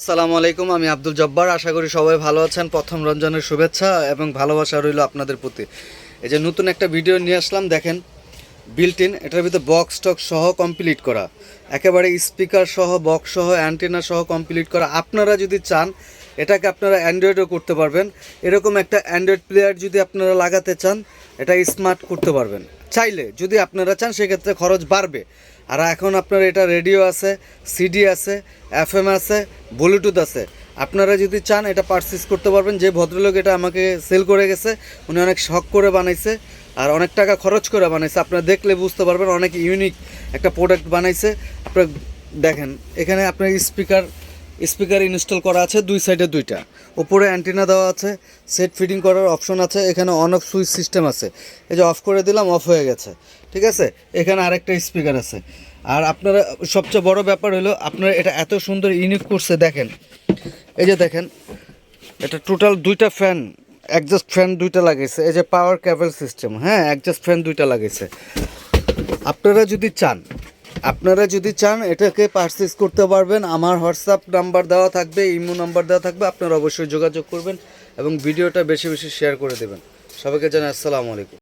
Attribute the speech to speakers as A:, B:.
A: আসসালামু আলাইকুম, আমি আব্দুল জব্বার। আশা করি সবাই ভালো আছেন। প্রথম রঞ্জনের শুভেচ্ছা এবং ভালোবাসা রইল আপনাদের প্রতি। এই যে নতুন একটা ভিডিও নিয়ে আসলাম, দেখেন বিল্ট ইন এটার ভিতরে বক্স টক সহ কমপ্লিট করা। একেবারে স্পিকার সহ বক্স সহ অ্যান্টেনা সহ কমপ্লিট করা। আপনারা যদি চান এটাকে আপনারা অ্যান্ড্রয়েডও করতে পারবেন। এরকম একটা অ্যান্ড্রয়েড প্লেয়ার যদি আপনারা লাগাতে চান, এটা স্মার্ট করতে পারবেন। চাইলে যদি আপনারা চান, সেক্ষেত্রে খরচ বাড়বে। আর এখন আপনার এটা রেডিও আছে, সিডি আছে, এফএম আছে, ব্লুটুথ আছে। আপনারা যদি চান, এটা পারচেস করতে পারবেন। যে ভদ্রলোক এটা আমাকে সেল করে গেছে, উনি অনেক শখ করে বানাইছে আর অনেক টাকা খরচ করে বানাইছে। আপনারা দেখলে বুঝতে পারবেন, অনেক ইউনিক একটা প্রোডাক্ট বানাইছে। আপনার দেখেন, এখানে আপনার স্পিকার স্পিকার ইনস্টল করা আছে দুই সাইডে দুইটা। উপরে অ্যান্টিনা দেওয়া আছে, সেট ফিটিং করার অপশন আছে, এখানে অন অফ সুইচ সিস্টেম আছে। এই যে অফ করে দিলাম অফ হয়ে গেছে। ঠিক আছে? এখানে আরেকটা স্পিকার আছে। আর আপনারা, সবচেয়ে বড় ব্যাপার হলো, আপনারা এটা এত সুন্দর ইউনিক করছে, দেখেন। এই যে দেখেন, এটা টোটাল দুইটা ফ্যান অ্যাডজাস্ট ফ্যান দুইটা লাগাইছে। এই যে পাওয়ার ক্যাবেল সিস্টেম হ্যাঁ অ্যাডজাস্ট ফ্যান দুইটা লাগাইছে। আপনারা যদি চান আপনারা যদি চান, এটাকে পারচেস করতে পারবেন। আমার হোয়াটসঅ্যাপ নাম্বার দেওয়া থাকবে ইমো নাম্বার দেওয়া থাকবে, আপনারা অবশ্যই যোগাযোগ করবেন এবং ভিডিওটা বেশি বেশি শেয়ার করে দেবেন। সবাইকে জানাই, আসসালামু আলাইকুম।